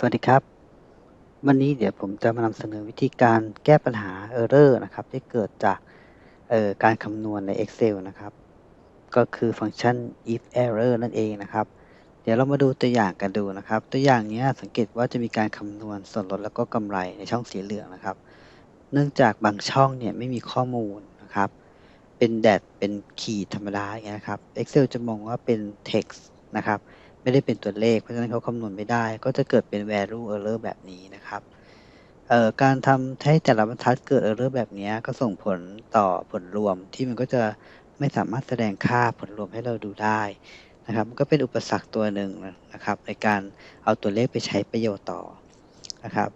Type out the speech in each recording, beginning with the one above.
สวัสดีครับ วันนี้เดี๋ยวผมจะมานำเสนอวิธีการแก้ปัญหา Error นะครับ ที่เกิดจากออการคำนวณใน Excel นะครับ ก็คือฟังก์ชัน if error นั่นเองนะครับ เดี๋ยวเรามาดูตัวอย่างกันดูนะครับ ตัวอย่างเนี้ยสังเกตว่าจะมีการคำนวณส่วนลดแล้วก็กำไรในช่องสีเหลืองนะครับ เนื่องจากบางช่องเนี่ยไม่มีข้อมูลนะครับ เป็นแดดเป็นขีดธรรมดาอย่างเงี้ยนะครับ Excel จะมองว่าเป็น text นะครับ ไม่ได้เป็นตัวเลข เพราะฉะนั้นเขาคำนวณไม่ได้ ก็จะเกิดเป็น value error แบบนี้นะครับการทำให้แต่ละบรรทัดเกิด error แบบนี้ก็ส่งผลต่อผลรวมที่มันก็จะไม่สามารถแสดงค่าผลรวมให้เราดูได้นะครับมันก็เป็นอุปสรรคตัวหนึ่งนะครับ ในการเอาตัวเลขไปใช้ประโยชน์ต่อนะครับ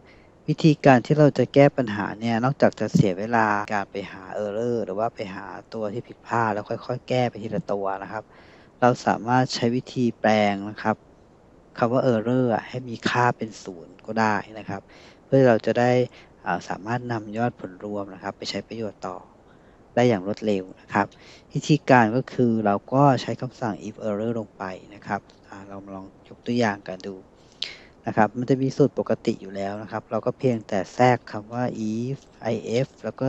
วิธีการที่เราจะแก้ปัญหาเนี่ยนอกจากจะเสียเวลาการไปหา error หรือว่าไปหาตัวที่ผิดพลาดแล้วค่อย ๆ แก้ไปทีละตัวนะครับ เราสามารถใช้วิธีแปลงนะครับคำว่า error ให้มีค่าเป็นศูนย์ก็ได้นะครับ เพื่อเราจะได้สามารถนำยอดผลรวมนะครับ ไปใช้ประโยชน์ต่อได้อย่างรวดเร็วนะครับ วิธีการก็คือเราก็ใช้คำสั่ง if error ลงไปนะครับเรามาลองยกตัวอย่างกันดูนะครับ มันจะมีสูตรปกติอยู่แล้วนะครับ เราก็เพียงแต่แทรกคำว่า if if แล้วก็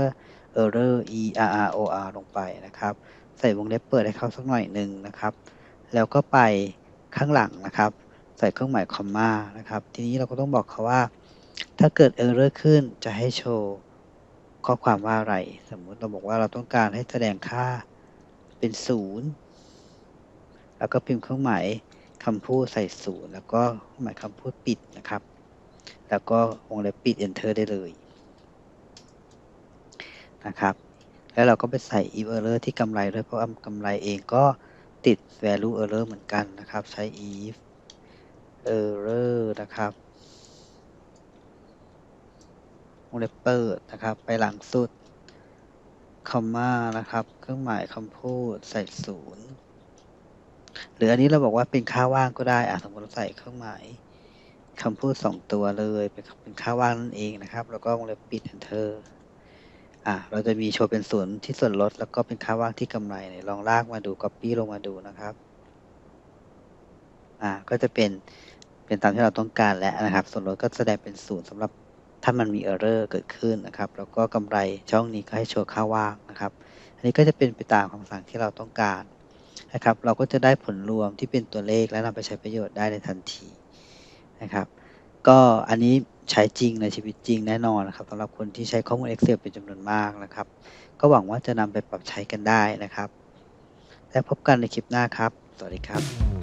error error ลงไปนะครับ ใส่วงเล็บเปิดให้เขาสักหน่อยหนึ่งนะครับ แล้วก็ไปข้างหลังนะครับ ใส่เครื่องหมายคอมมานะครับ ทีนี้เราก็ต้องบอกเขาว่า ถ้าเกิด error ขึ้นจะให้โชว์ข้อความว่าอะไร สมมุติเราบอกว่าเราต้องการให้แสดงค่าเป็นศูนย์แล้วก็พิมพ์เครื่องหมายคำพูดใส่ศูนย์แล้วก็เครื่องหมายคำพูดปิดนะครับ แล้วก็วงเล็บปิด enter ได้เลยนะครับ แล้วเราก็ไปใส่ if error ที่กำไรด้วยเพราะกำไรเองก็ติด value error เหมือนกันนะครับ ใช้ if error นะครับวงเล็บเปิดนะครับ ไปหลังสุด คอมมานะครับ เครื่องหมายคำพูดใส่ศูนย์หรืออันนี้เราบอกว่าเป็นค่าว่างก็ได้อะสมมติเราใส่เครื่องหมายคำพูดสองตัวเลย เป็นเป็นค่าว่างนั่นเองนะครับ แล้วก็วงเล็บปิด enter อะเราจะมีโชว์เป็นศูนย์ที่ส่วนลด แล้วก็เป็นค่าว่างที่กำไรเนี่ยลองลากมาดู copy ลงมาดูนะครับ อ่าก็จะเป็นเป็นตามที่เราต้องการแล้วนะครับ ส่วนลดก็แสดงเป็นศูนย์สำหรับถ้ามันมี error เกิดขึ้นนะครับ แล้วก็กำไรช่องนี้ก็ให้โชว์ค่าว่างนะครับ อันนี้ก็จะเป็นไปตามคำสั่งที่เราต้องการนะครับ เราก็จะได้ผลรวมที่เป็นตัวเลขและนำไปใช้ประโยชน์ได้ในทันทีนะครับ ก็อันนี้ ใช้จริงในชีวิตจริงแน่นอนนะครับสำหรับคนที่ใช้ข้อมูล Excel เป็นจำนวนมากนะครับ ก็หวังว่าจะนำไปปรับใช้กันได้นะครับ และพบกันในคลิปหน้าครับ สวัสดีครับ